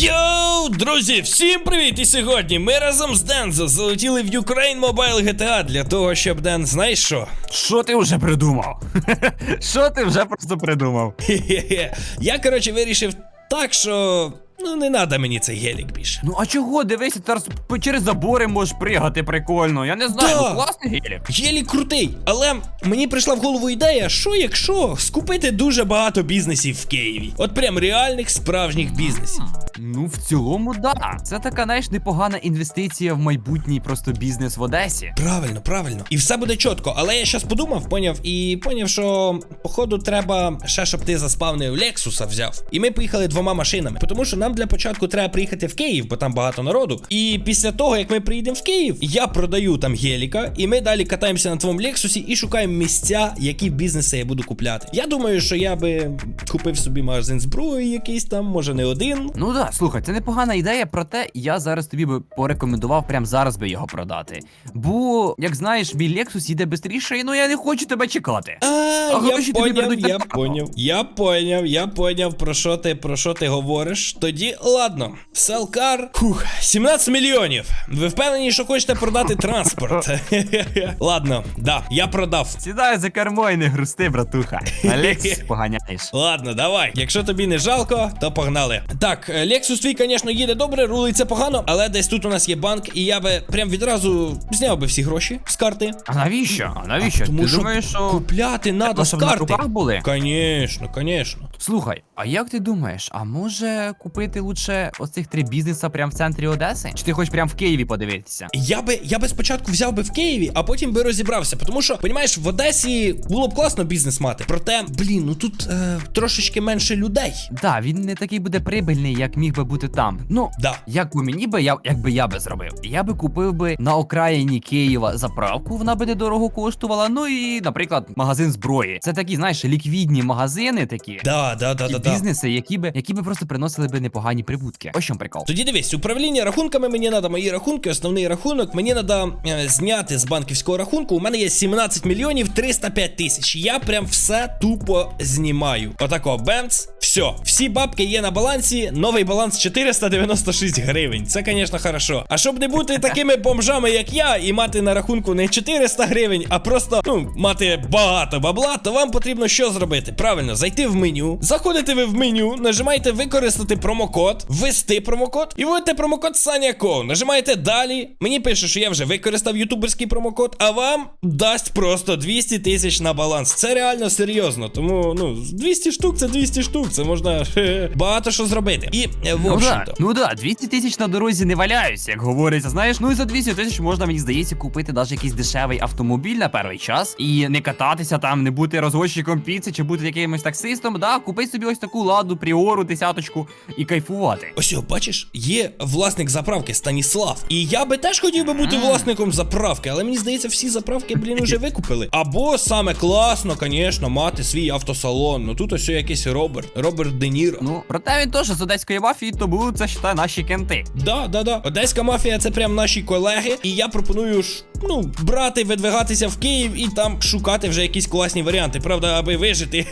Йоу, друзі, всім привіт! І сьогодні ми разом з Дензо залетіли в Ukraine Mobile GTA для того, щоб Ден, знаєш що? Що ти вже придумав? Що ти вже просто придумав? Хе-хе-хе. Я, коротше, вирішив так, що. Ну, не треба мені цей гелік більше. Ну а чого? Дивися, ти по- через забори можеш пригати прикольно. Я не знаю, Да. ну класний гелік. Гелік крутий, але мені прийшла в голову ідея, що якщо скупити дуже багато бізнесів в Києві. От прям реальних справжніх бізнесів. Ну, в цілому, да. Це така, знаєш, непогана інвестиція в майбутній просто бізнес в Одесі. Правильно, правильно. І все буде чітко. Але я щас подумав, поняв, і поняв, що походу треба ще, щоб ти заспавнив Лексуса взяв. І ми поїхали двома машинами. Тому що нам для початку треба приїхати в Київ, бо там багато народу. І після того, як ми приїдемо в Київ, я продаю там геліка, і ми далі катаємося на твоєму Лексусі і шукаємо місця, які бізнеси я буду купляти. Я думаю, що я би купив собі магазин зброї, якийсь там, може не один. Ну да, слухай, це непогана ідея, проте я зараз тобі би порекомендував прям зараз би його продати. Бо, як знаєш, мій Lexus їде швидше, і ну я не хочу тебе чекати. А, А я гроші поняв, я поняв, я поняв, я поняв, про що ти, про що ти говориш. Тоді, ладно, селкар, фух, 17 мільйонів. Ви впевнені, що хочете продати транспорт? ладно, да, я продав. Сідай за кермо і не грусти, братуха. На Lexus поганяєш. Ладно, давай. Якщо тобі не жалко, то погнали. Так, Lexus твій, звісно, їде добре, рулиться погано, але десь тут у нас є банк, і я би прям відразу зняв би всі гроші з карти. А навіщо? А навіщо? Тому ти що думаєш, що. купляти надо з карти. були? Конечно, конечно. Слухай, а як ти думаєш, а може купити лучше оцих три бізнеса прямо в центрі Одеси? Чи ти хочеш прямо в Києві подивитися? Я би я би спочатку взяв би в Києві, а потім би розібрався. Тому що, понімаєш, в Одесі було б класно бізнес мати. Проте, блін, ну тут е, трошечки менше людей. Да, він не такий буде прибильний, як міг би бути там. Ну, Да. як би мені би, я, як би я би зробив? Я би купив би на окраїні Києва заправку, вона би недорого коштувала. Ну і, наприклад, магазин зброї. Це такі, знаєш, ліквідні магазини такі. Да, да, да, і да, да. бізнеси, які би, які би просто приносили би непогані прибутки. Ось чому прикол. Тоді дивись, управління рахунками мені треба мої рахунки, основний рахунок. Мені треба е, зняти з банківського рахунку. У мене є 17 мільйонів 305 тисяч. Я прям все тупо знімаю. Отако, бемц, все. Всі бабки є на балансі. Новий баланс 496 гривень. Це, звісно, хорошо. А щоб не бути такими бомжами, як я, і мати на рахунку не 400 гривень, а просто ну, мати багато бабла, то вам потрібно що зробити? Правильно, зайти в меню. Заходите ви в меню, нажимаєте використати промокод, ввести промокод і вводите промокод Саняко. Нажимаєте далі. Мені пише, що я вже використав ютуберський промокод, а вам дасть просто 200 тисяч на баланс. Це реально серйозно. Тому ну 200 штук це 200 штук. Це можна хе, багато що зробити. І е, в Ну да, общем-то. ну да, 200 тисяч на дорозі не валяються, як говориться. Знаєш, ну і за 200 тисяч можна, мені здається, купити навіть якийсь дешевий автомобіль на перший час і не кататися там, не бути розгонщиком піци чи бути якимось таксистом. Да, купи собі ось таку ладу, пріору, десяточку і кайфувати. Ось, о, бачиш, є власник заправки Станіслав. І я би теж хотів би бути власником заправки, але мені здається, всі заправки, блін, уже викупили. Або саме класно, звісно, мати свій автосалон. Ну тут ось якийсь Роберт, Роберт Де Ніро. Ну, проте він теж з одеської мафії, тому це ще наші кенти. Да, да, да. Одеська мафія це прям наші колеги. І я пропоную ж, ну, брати, видвигатися в Київ і там шукати вже якісь класні варіанти. Правда, аби вижити,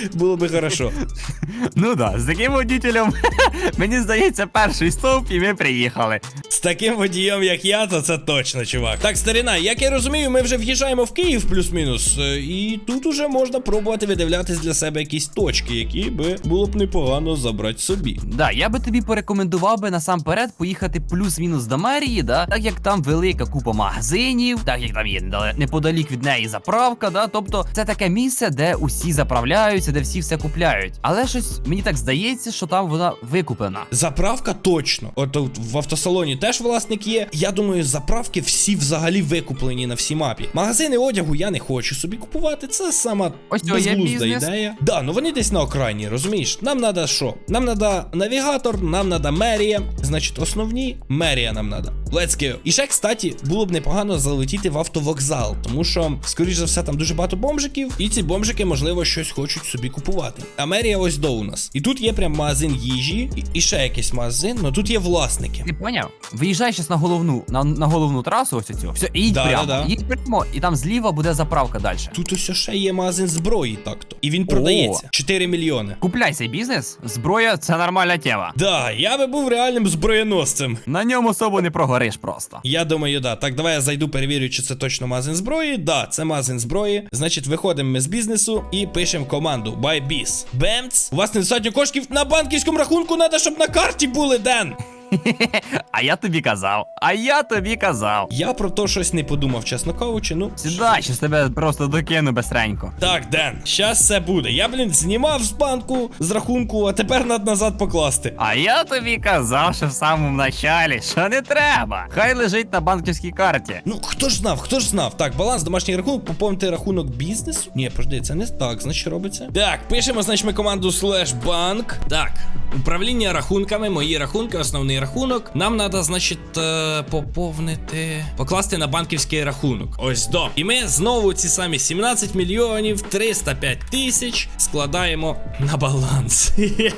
було би хорошо. Ну да, з таким водітелем, мені здається, перший стовп, і ми приїхали. З таким водієм, як я, то це точно, чувак. Так, старина, як я розумію, ми вже в'їжджаємо в Київ плюс-мінус. е, І тут уже можна пробувати видивлятись для себе якісь точки, які би було б непогано забрати собі. Да, я би тобі порекомендував би насамперед поїхати плюс-мінус до мерії, да, так як там велика купа магазинів, так як там є неподалік від неї заправка, да. Тобто це таке місце, де усі заправляються, де всі все купляють. Але щось мені так здається, що там вона викуплена. Заправка точно. От тут в автосалоні теж власник є. Я думаю, заправки всі взагалі викуплені на всій мапі. Магазини одягу я не хочу собі купувати. Це сама Ось безглузда ідея. Да, ну вони десь на окраїні, розумієш? Нам треба що? Нам треба навігатор, нам треба мерія. Значить, основні мерія нам треба. let's go. І ще, кстати, було б непогано залетіти в автовокзал, тому що, скоріш за все, там дуже багато бомжиків, і ці бомжики, можливо, щось хочуть собі купувати. Амерія ось до у нас. І тут є прям магазин їжі, і, і ще якийсь магазин, але тут є власники. Ти поняв? Виїжджай щас на головну, на, на головну трасу ось цю. Все, і їдь Да, прямо. да, да. Їдь прямо, і там зліва буде заправка далі. Тут ось ще є магазин зброї, так-то. І він продається. 4 мільйони. Купляй цей бізнес, зброя це нормальна тема. Да, я би був реальним зброєносцем. На ньому особо не прогориш просто. Я думаю, да. Так, давай я зайду, перевірю, чи це точно магазин зброї. Да, це магазин зброї. Значить, виходимо ми з бізнесу і пишемо команду BuyBiz. Бемц. У вас недостатньо коштів на банківському рахунку, треба, щоб на карті були, Ден. А я тобі казав, а я тобі казав. Я про то щось не подумав, чесно кажучи. Ну. Сідай, щас тебе просто докину безстренько. Так, Ден, щас все буде. Я, блін, знімав з банку, з рахунку, а тепер надо назад покласти. А я тобі казав, що в самому началі, що не треба. Хай лежить на банківській карті. Ну, хто ж знав, хто ж знав? Так, баланс домашній рахунок, поповнити рахунок бізнесу. Ні, пожди, це не так, значить робиться. Так, пишемо, значить, ми команду слеш банк. Так, управління рахунками, мої рахунки, основний рахунок. Нам треба, значить, е, поповнити, покласти на банківський рахунок. Ось до. І ми знову ці самі 17 мільйонів 305 тисяч складаємо на баланс.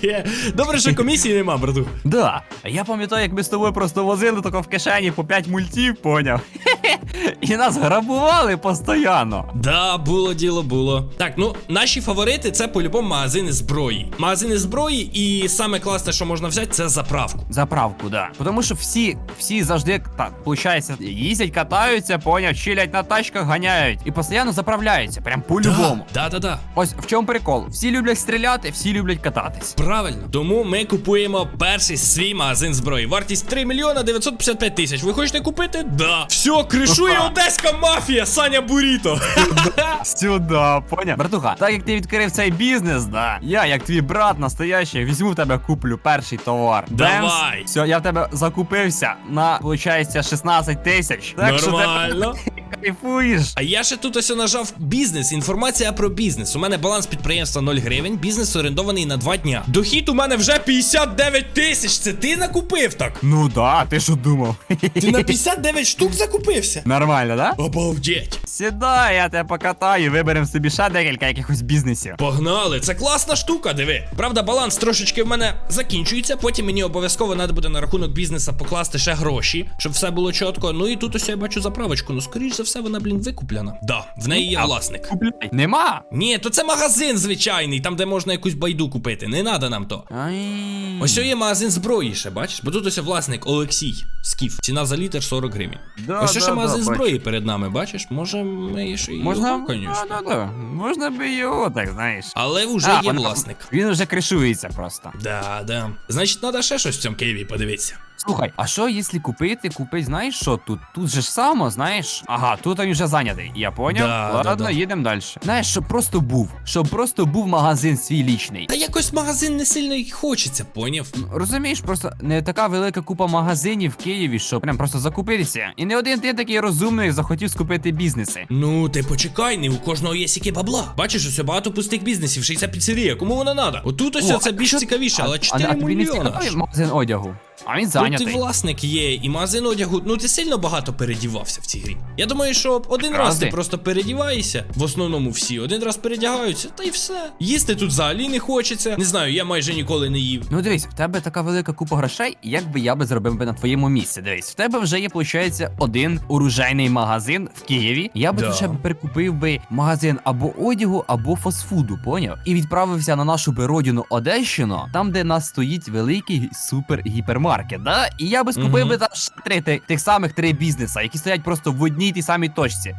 Добре, що комісії нема, брату. Да. Я пам'ятаю, як ми з тобою просто возили тако в кишені по 5 мультів, поняв. І нас грабували постійно. Да, було діло, було. Так, ну наші фаворити це по-любому магазини зброї. Магазини зброї, і саме класне, що можна взяти, це заправку. Заправку, да. Тому що всі, всі завжди так, виходить, їздять, катаються, поняв, чилять на тачках, ганяють і постійно заправляються, прям по-любому. Да, да, да. Ось в чому прикол. Всі люблять стріляти, всі люблять кататись. Правильно. Тому ми купуємо перший свій магазин зброї. Вартість 3 мільйона 955 тисяч. Ви хочете купити? Да. Все, кришує одеська мафія, Саня Буріто. Сюда, поняв? Братуха, так як ти відкрив цей бізнес, да, я, як твій брат настоящий, візьму в тебе куплю перший товар. Давай. Все, я в тебе закупився на, виходить, 16 тисяч. Так що Нормально. Кайфуєш. А я ще тут ось нажав бізнес. Інформація про бізнес. У мене баланс підприємства 0 гривень. Бізнес орендований на 2 дня. Дохід у мене вже 59 тисяч. Це ти накупив так? Ну да, ти що думав? Ти на 59 штук закупився? Нормально, да? Обалдеть. Сідай, я тебе покатаю, виберемо собі ще декілька якихось бізнесів. Погнали, це класна штука, диви. Правда, баланс трошечки в мене закінчується. Потім мені обов'язково треба буде на рахунок бізнеса покласти ще гроші, щоб все було чітко. Ну і тут ось я бачу заправочку. Ну, скоріш за все, вона, блін, викуплена. Да, в неї є А- власник. Купляй. Нема. Ні, то це магазин звичайний, там де можна якусь байду купити. Не треба нам то. Ай. Ось є магазин зброї ще, бачиш? Бо тут ось власник Олексій Скіф. Ціна за літр 40 гривень. Да, ось да, ще да, магазин бачу. зброї перед нами, бачиш? Може, ми ще й Можна, його, звісно. да, да, да. Можна би його, так знаєш. Але вже А, є вона- власник. Він вже кришується просто. Да, да. Значить, треба ще щось в цьому Києві подивитися. Слухай, а що якщо купити, купити, знаєш що тут? Тут же ж само, знаєш? Ага, тут він вже зайнятий. Я поняв. Да, Ладно, да, да. їдемо далі. Знаєш, щоб просто був, щоб просто був магазин свій лічний. Та якось магазин не сильно й хочеться, поняв? Розумієш, просто не така велика купа магазинів в Києві, щоб прям просто закупитися. І не один ти такий розумний захотів скупити бізнеси. Ну, ти почекай, не у кожного є сіки бабла. Бачиш, ось багато пустих бізнесів, ще й ця піцерія. Кому вона надо? Отут ось О, це більш що- цікавіше, але а, 4 а тобі не мільйона. цікавий магазин одягу. А він Тут і зайнятий. власник є, і магазин одягу. Ну ти сильно багато передівався в цій грі. Я думаю, що один раз ти просто передіваєшся. В основному всі один раз передягаються, та й все. Їсти тут взагалі не хочеться. Не знаю, я майже ніколи не їв. Ну дивись, в тебе така велика купа грошей, як би я би зробив би на твоєму місці. Дивись, в тебе вже є, виходить, один оружейний магазин в Києві. Я би Да. тут ще б перекупив би магазин або одягу, або фастфуду, поняв? І відправився на нашу би родину Одещину, там, де нас стоїть великий супер гіпермаркет. Да? І я би скупив би там ще три тих, тих самих три бізнеса, які стоять просто в одній тій самій точці.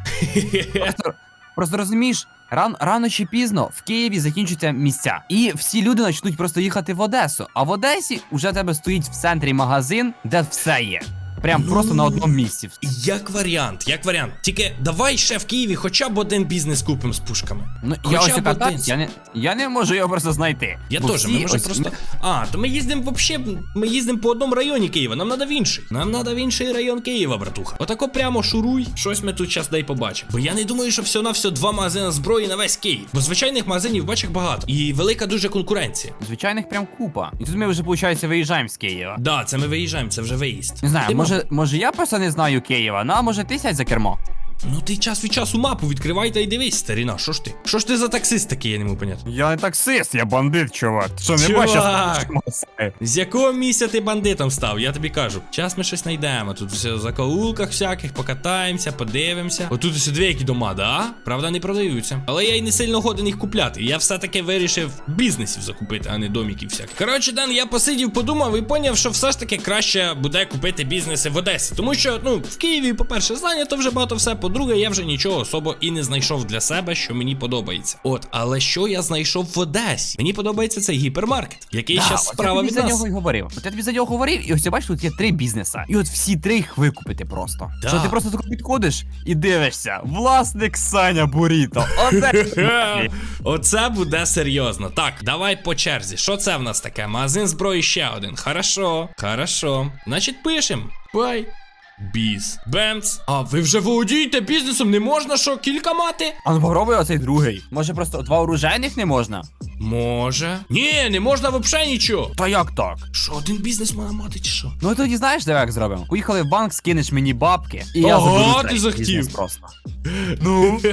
Просто, просто розумієш, ран, рано чи пізно в Києві закінчаться місця, і всі люди почнуть просто їхати в Одесу. А в Одесі вже тебе стоїть в центрі магазин, де все є. Прям Ну. просто на одному місці. Як варіант, як варіант. Тільки давай ще в Києві хоча б один бізнес купимо з пушками. Ну Хоча я ось б один. я не, я не можу його просто знайти. Я теж, ми може ось- просто. А, то ми їздимо вообще, ми їздимо по одному районі Києва, нам треба в інший. Нам треба в інший район Києва, братуха. Отако прямо шуруй, щось ми тут час дай побачимо. Бо я не думаю, що все на все два магазини зброї на весь Київ. Бо звичайних магазинів бачиш багато. І велика дуже конкуренція. Звичайних прям купа. І тут ми вже, виходить, виїжджаємо з Києва. Да, це ми виїжджаємо, це вже виїзд. Не знаю, може може, може я просто не знаю Києва, ну а може ти сядь за кермо? Ну ти час від часу мапу відкривай та й дивись, старіна, що ж ти? Що ж ти за таксист такий, я не можу поняти. Я не таксист, я бандит, чувак. Що, не бачиш, бачиш? З якого місця ти бандитом став? Я тобі кажу. Час ми щось знайдемо. Тут все в закоулках всяких, покатаємося, подивимося. Отут ось дві які дома, да? Правда, не продаються. Але я й не сильно годен їх купляти. Я все-таки вирішив бізнесів закупити, а не доміків всяких. Коротше, Дан, я посидів, подумав і поняв, що все ж таки краще буде купити бізнеси в Одесі. Тому що, ну, в Києві, по-перше, зайнято вже багато все. По-друге, я вже нічого особо і не знайшов для себе, що мені подобається. От, але що я знайшов в Одесі? Мені подобається цей гіпермаркет, який Да, ще от справа я тобі від за нас. нього й говорив. От я тобі за нього говорив, і ось я бачу, тут є три бізнеса. І от всі три їх викупити просто. Да. Що ти просто тако підходиш і дивишся. Власник Саня Буріто. Оце. Оце буде серйозно. Так, давай по черзі. Що це в нас таке? Магазин зброї ще один. Хорошо, хорошо. Значить, пишем. Бай. Біз. Бемц. А ви вже володієте бізнесом? Не можна що, кілька мати? А ну попробуй оцей другий. Може просто два оружейних не можна? Може. Ні, не можна взагалі нічого. Та як так? Що, один бізнес має мати чи що? Ну тоді знаєш, давай як зробимо? Поїхали в банк, скинеш мені бабки, і я заберу ти цей захотів. бізнес просто. Ну.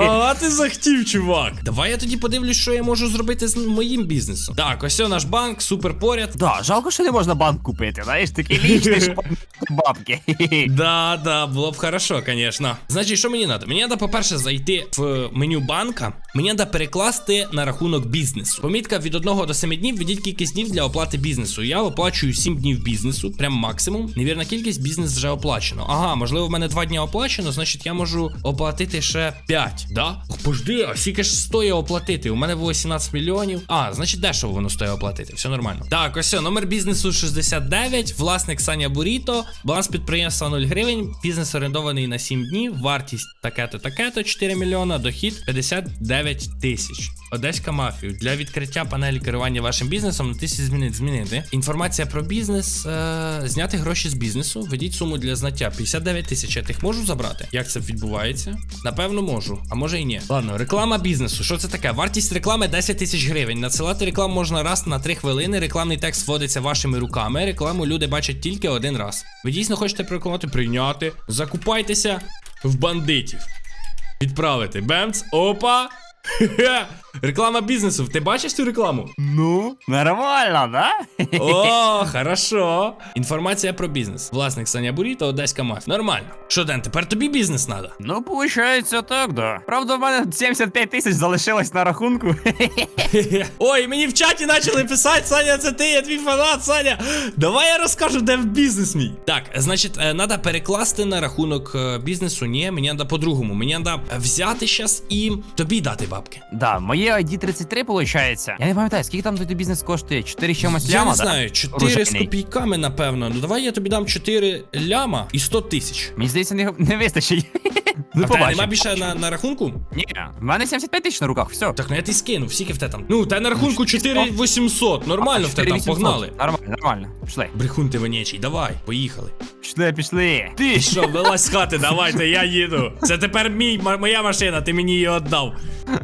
А, ти захотів, чувак. Давай я тоді подивлюсь, що я можу зробити з моїм бізнесом. Так, ось о наш банк, супер поряд. Да, жалко, що не можна банк купити, знаєш, такий лічний, що бабки. Да, да, було б хорошо, конечно. Значить, що мені треба? Мені треба, по-перше, зайти в меню банка. Мені треба перекласти на рахунок бізнесу. Помітка від 1 до 7 днів введіть кількість днів для оплати бізнесу. Я оплачую 7 днів бізнесу, прям максимум. Невірна кількість бізнес вже оплачено. Ага, можливо, в мене 2 дні оплачено, значить я можу оплатити ще 5, да? Пожди, а скільки ж стоїть оплатити? У мене було 17 мільйонів. А, значить, дешево воно стоїть оплатити. Все нормально. Так, ось номер бізнесу 69, власник Саня Буріто, баланс підприємства 0 гривень, бізнес орендований на 7 днів, вартість таке-то, таке-то 4 мільйона, дохід 59 тисяч. Одеська мафія. Для відкриття панелі керування вашим бізнесом натисніть змінити, змінити. Інформація про бізнес. Е, зняти гроші з бізнесу. Введіть суму для знаття 59 тисяч. Я тих можу забрати? Як це відбувається? Напевно, можу, а може і ні. Ладно, реклама бізнесу. Що це таке? Вартість реклами 10 тисяч гривень. Надсилати рекламу можна раз на 3 хвилини. Рекламний текст вводиться вашими руками. Рекламу люди бачать тільки один раз. Ви дійсно хочете прорекламувати? Прийняти. Закупайтеся в бандитів. Відправити. Бемц. Опа. Реклама бізнесу. Ти бачиш цю рекламу? Ну, нормально, да? О, хорошо. Інформація про бізнес. Власник Саня Буріто, Одеська мафія. Нормально. Що, Ден, тепер тобі бізнес надо? Ну, получається так, да. Правда, в мене 75 тисяч залишилось на рахунку. Ой, мені в чаті почали писати, Саня, це ти, я твій фанат, Саня. Давай я розкажу, де в бізнес мій. Так, значить, надо перекласти на рахунок е, бізнесу. Ні, мені треба по-другому. Мені треба взяти щас і тобі дати бабки. Да, моє ID 33 получається. Я не пам'ятаю, скільки там той бізнес коштує? 4 чимось Я не знаю, 4 з копійками, напевно. Ну давай я тобі дам 4 ляма і 100 тисяч. Мені здається, не, не вистачить. Ну, а нема більше на, на рахунку? Ні, в мене 75 тисяч на руках, все. Так, ну я ти скинув, скільки в те там. Ну, та на рахунку 4800, нормально в те там, погнали. Нормально, нормально. Пішли. Брехун ти вонячий, давай, поїхали. Пішли, пішли. Ти Ти що, вилазь з хати, давайте, я їду. Це тепер мій, моя машина, ти мені її віддав.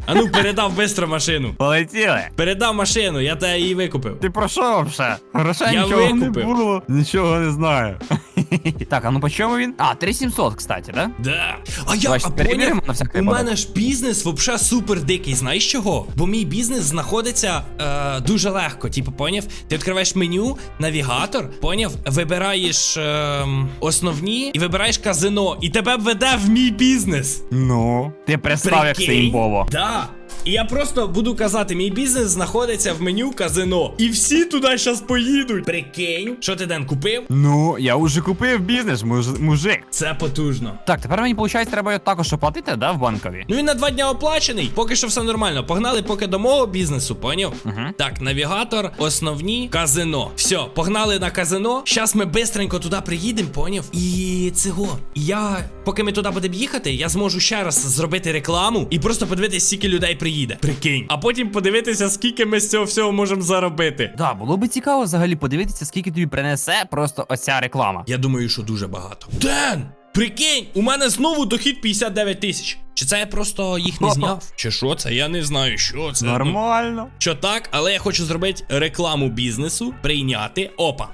А ну, передав бистро машину. Полетіли. Передав машину, я тебе її викупив. Ти про що вже? Грошей Я нічого викупив. не було. Нічого не знаю. так, а ну по чому він? А, 3700, кстати, да? Да. А я а перевіримо поняв, на всякий у випадок. мене ж бізнес вообще супер дикий. Знаєш чого? Бо мій бізнес знаходиться е, дуже легко. Типу, поняв? Ти відкриваєш меню, навігатор, поняв, вибираєш е, основні і вибираєш казино, і тебе веде в мій бізнес. Ну. Ти представ, як це Прикинь? імбово. Да. lá. І я просто буду казати, мій бізнес знаходиться в меню казино. І всі туди зараз поїдуть. Прикинь, що ти Ден купив? Ну, я вже купив бізнес, муж- мужик. Це потужно. Так, тепер мені, виходить, треба його також оплатити, да, в банкові? Ну він на два дня оплачений. Поки що все нормально. Погнали поки до мого бізнесу, поняв? Угу. Так, навігатор, основні, казино. Все, погнали на казино. Щас ми бистренько туди приїдемо, поняв? І цього. І я, поки ми туди будемо їхати, я зможу ще раз зробити рекламу і просто подивитися, скільки людей приїде. Прикинь. А потім подивитися, скільки ми з цього всього можемо заробити. Да, було би цікаво взагалі подивитися, скільки тобі принесе просто оця реклама. Я думаю, що дуже багато. Ден! Прикинь, у мене знову дохід 59 тисяч. Чи це я просто їх не зняв? Чи що це? Я не знаю, що це. Нормально. Що так, але я хочу зробити рекламу бізнесу, прийняти. Опа.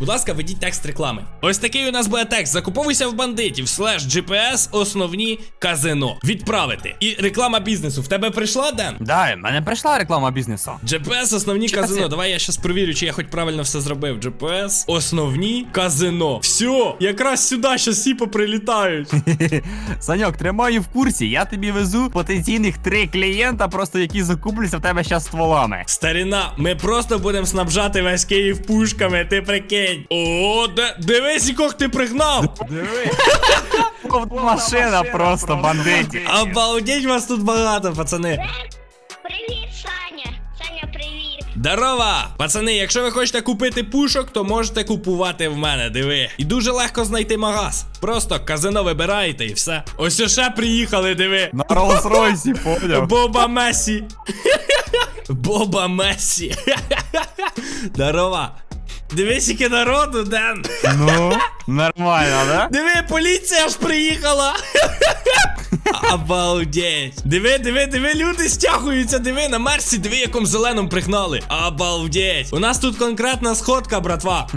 Будь ласка, ведіть текст реклами. Ось такий у нас буде текст. Закуповуйся в бандитів, слеш GPS, основні казино. Відправити. І реклама бізнесу. В тебе прийшла, Ден? Да, в мене прийшла реклама бізнесу. GPS, основні Чекай, казино. Давай я щас провірю, чи я хоч правильно все зробив. GPS, основні казино. Все, якраз сюди щас всі поприлітають. Саньок, тримаю в курсі, я тобі везу потенційних три клієнта, просто які закупляться в тебе щас стволами. Старіна, ми просто будемо снабжати весь Київ пушками, ти прикинь. О, де, дивись, яких ти пригнав. Диви. Машина просто бандитів. Обалдеть вас тут багато, пацани. Привіт, Саня. Саня, привіт. Здорова! Пацани, якщо ви хочете купити пушок, то можете купувати в мене, диви. І дуже легко знайти магаз. Просто казино вибираєте і все. Ось ще приїхали, диви. На Роллс-Ройсі, поняв? Боба Месі. Боба Месі. Здорова. Яке народу, Ден. Ну, нормально, да? Диви, поліція аж приїхала. Обалдеть. Диви, диви, диви, люди стягуються, диви, на Мерсі, диви, якому зеленому пригнали. Обалдеть. У нас тут конкретна сходка, братва.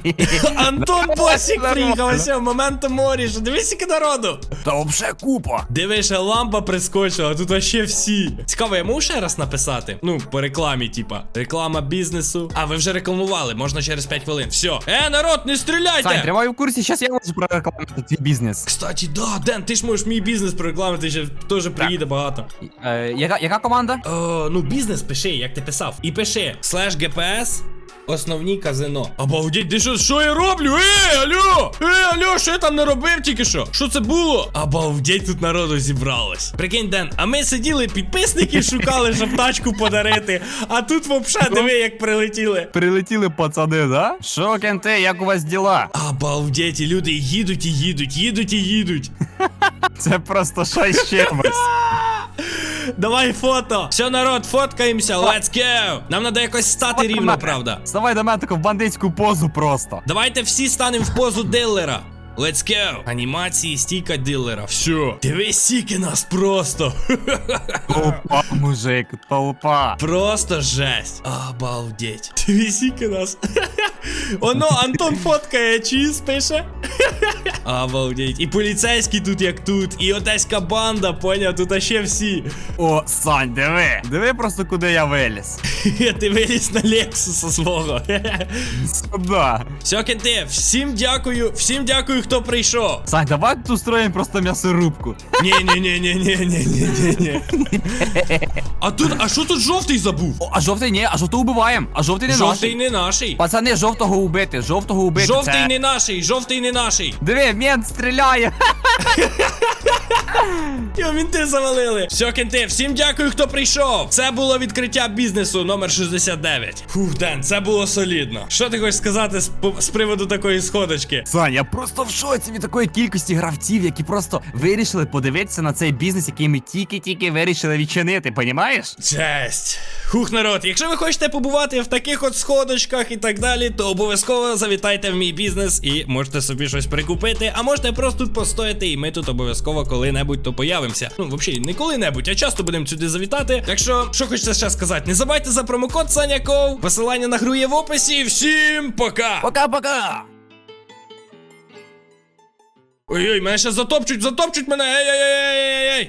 Антон Босік приїхав, ось моменту моріш. Дивись, яке народу. Та вообще купа. Диви, ще лампа прискочила, тут вообще всі. Цікаво, я можу ще раз написати? Ну, по рекламі, типа. Реклама бізнесу. А, ви вже рекламували, можна через 5 хвилин. Все. Е, народ, не стріляйте! В курсе, сейчас я можу прорекламувати твій бізнес. Кстати, да, Ден, ти ж можеш мій бізнес прорекламити, ще теж приїде багато. Е, яка, яка команда? Е, ну, бізнес пиши, як ти писав. І пиши слеш ГПС. Основні казино. Обалдеть, ти що, що я роблю? Ей, алло! Ей, алло, що я там не робив тільки що? Що це було? Обалдеть, тут народу зібралось. Прикинь, Ден, а ми сиділи, підписники шукали, щоб тачку подарити. А тут вообще диви, як прилетіли. Прилетіли пацани, да? Що, кенте, як у вас діла? Обалдеть, і люди їдуть і їдуть, їдуть і їдуть. Це просто щось чимось. Давай фото. Все, народ, фоткаємося. Let's go. Нам треба якось стати рівно, правда. Ставай до мене таку в бандитську позу просто. Давайте всі станемо в позу дилера. Let's go! Анімації, стійка дилера. Все. Дивись, сіки нас просто. Толпа, мужик, толпа. Просто жесть. Обалдеть. Дивись, сіки нас. Оно Антон фоткає, чіз пише. Обалдеть. І поліцейські тут, як тут, і отеська банда, поняв, тут ще всі. О, Сань, диви. Диви просто, куди я виліз. Ти виліз на Лексуса свого. Сюда. Все, кенте, всім дякую, всім дякую, хто прийшов. Сань, давай тут устроїмо просто м'ясорубку. Ні-ні-ні-ні-ні-ні-ні-ні. А тут, а що тут жовтий забув? О, а жовтий ні, а жовтий убиваємо, а жовтий не наш. Жовтий не наший. Пацани, жовтий жовтого убити, жовтого убити. Жовтий це... не наший, жовтий не наший. Диви, мент стріляє. Йо, мінти завалили. Все, кенти, всім дякую, хто прийшов. Це було відкриття бізнесу номер 69. Фух, Ден, це було солідно. Що ти хочеш сказати з, з приводу такої сходочки? Сань, я просто в шоці від такої кількості гравців, які просто вирішили подивитися на цей бізнес, який ми тільки-тільки вирішили відчинити, понімаєш? Честь. Хух, народ, якщо ви хочете побувати в таких от сходочках і так далі, то обов'язково завітайте в мій бізнес і можете собі щось прикупити, а можете просто тут постояти, і ми тут обов'язково коли-небудь то появимося. Ну, взагалі, не коли-небудь, а часто будемо сюди завітати. Так що, що хочеться ще сказати, не забувайте за промокод Саняков. Посилання на гру є в описі. Всім пока! Пока-пока! Ой-ой, мене ще затопчуть, затопчуть мене! Ей-ей-ей-ей-ей-ей!